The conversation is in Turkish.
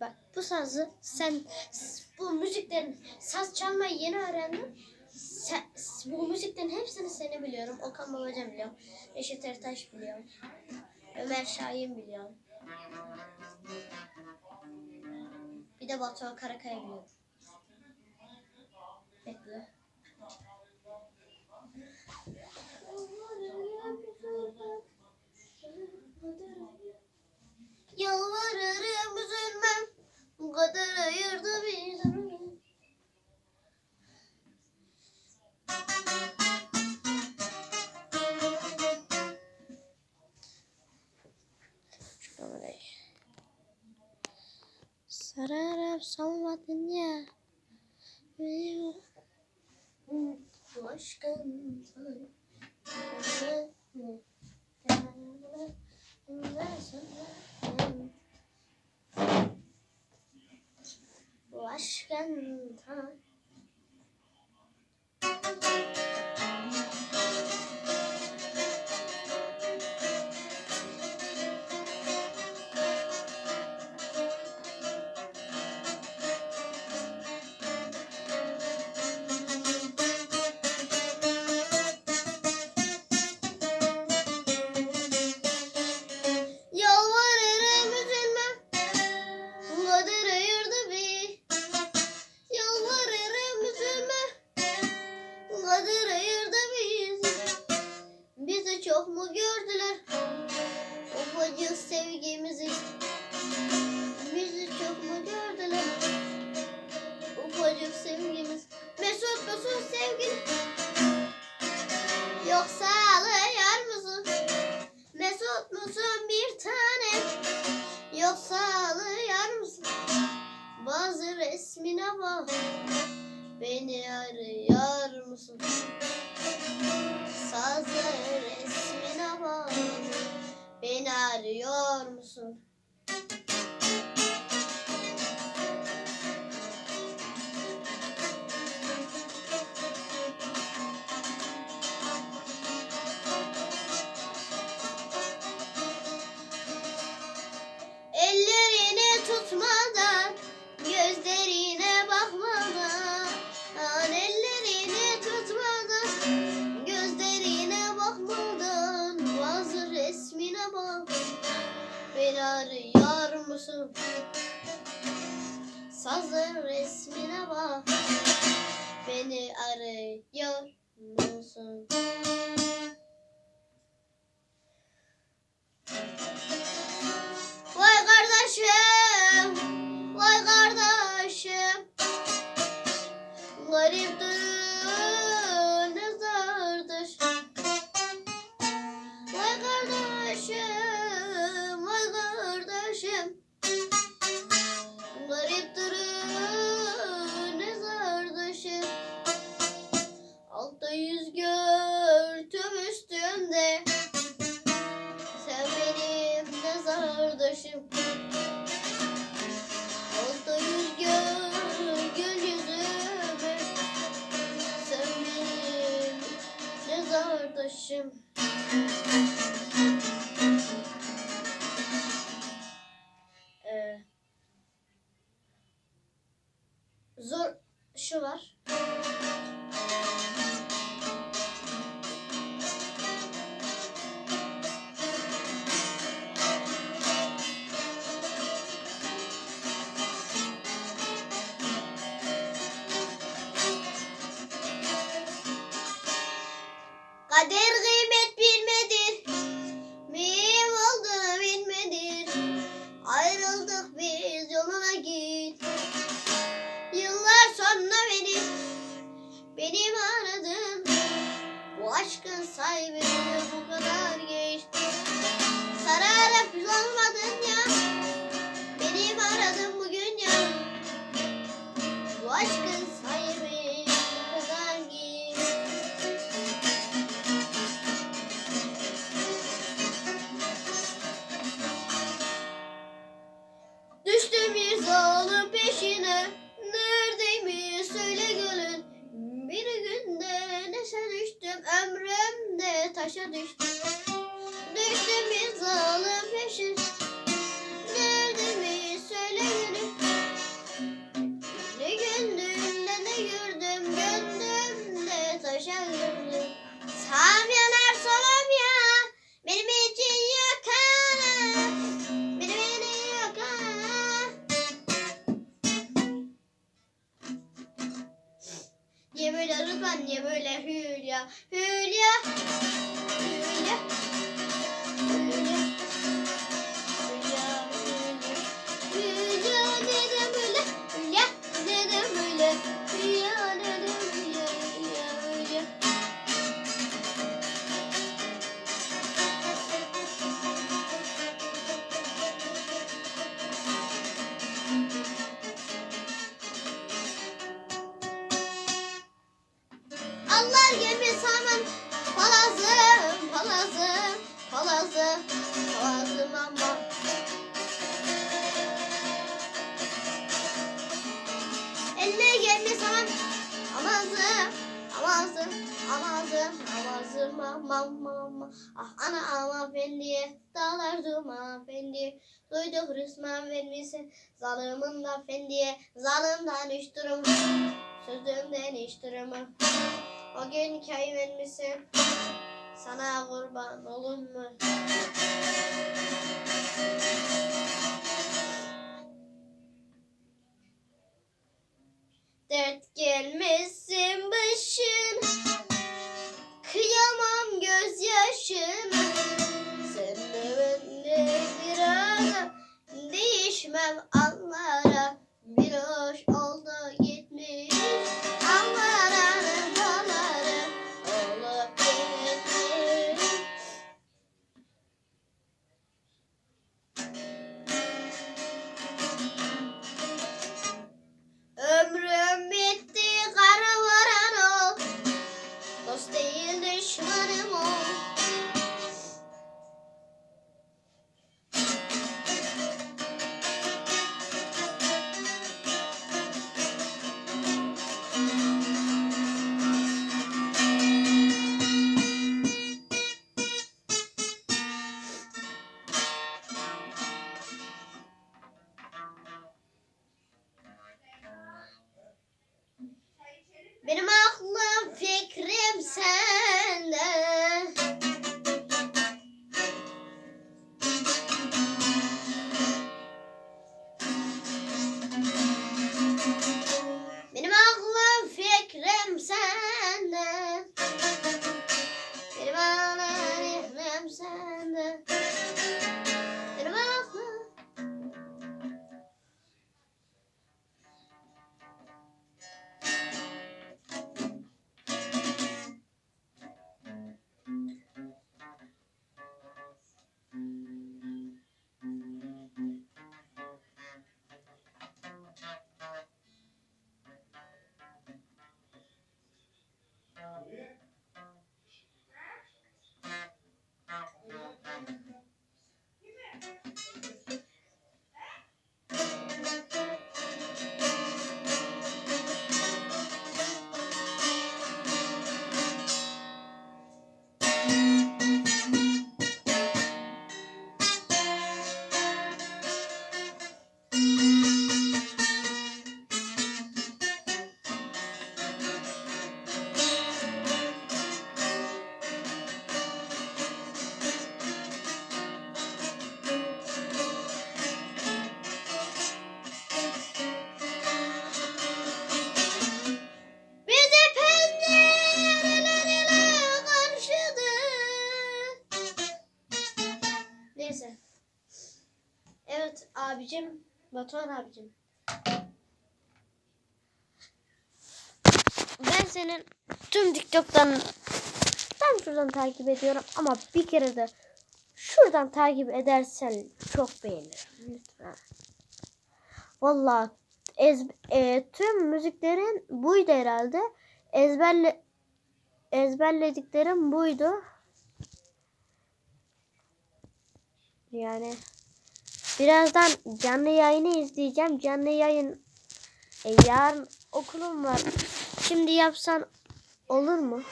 Bak bu sazı sen bu müziklerin saz çalmayı yeni öğrendim. Sen, bu müziklerin hepsini seni biliyorum. Okan Babacan biliyorum. Reşit Ertaş biliyorum. Ömer Şahin biliyorum. Bir de Batuhan Karakaya biliyorum. Bu kadar ayırdı bizi. Sararıp solmadın ya Bu aşkın Bu Yoksa ağlıyor musun? Mesut musun bir tane? Yoksa ağlıyor musun? Bazı resmine bak. Beni arıyor musun? Sazı resmine bak. Beni arıyor musun Sazın resmine bak. Beni arıyor musun? Benim aradın. Bu aşkın sahibi bu kadar geçti. Sararıp olmadın ya. aşağı düştüm. Düştüm bir zalım peşin. Derdimi söyle gülüm. Ne ne gördüm. Gönlümde taşa gördüm. Sağım yanar. Benim için yok ha. Benim için yok ha. Niye böyle Rıdvan niye böyle Hülya Hülya Hülya palazım palazım aman Elle yemin saman amazım amazım amazım amazım aman aman ah ana ama fendi dağlar duman fendi duydu hırsman vermişsin zalımın fendiye zalımdan üç durum. Sözümden hiç durma. O gün köy vermişsin. Sana kurban olur mu? Dert gelmesin başın. Kıyamam gözyaşın. Sen de ben de bir ara değişmem anlara. Bir hoş oldu Dost değil düşmanım ol. Bizi Batuhan abicim. Ben senin tüm TikTok'tan tam şuradan takip ediyorum ama bir kere de şuradan takip edersen çok beğenirim. Lütfen. Vallahi ez, e, tüm müziklerin buydu herhalde. Ezberle ezberlediklerim buydu. Yani birazdan canlı yayını izleyeceğim. Canlı yayın e, yarın okulum var. Şimdi yapsan olur mu?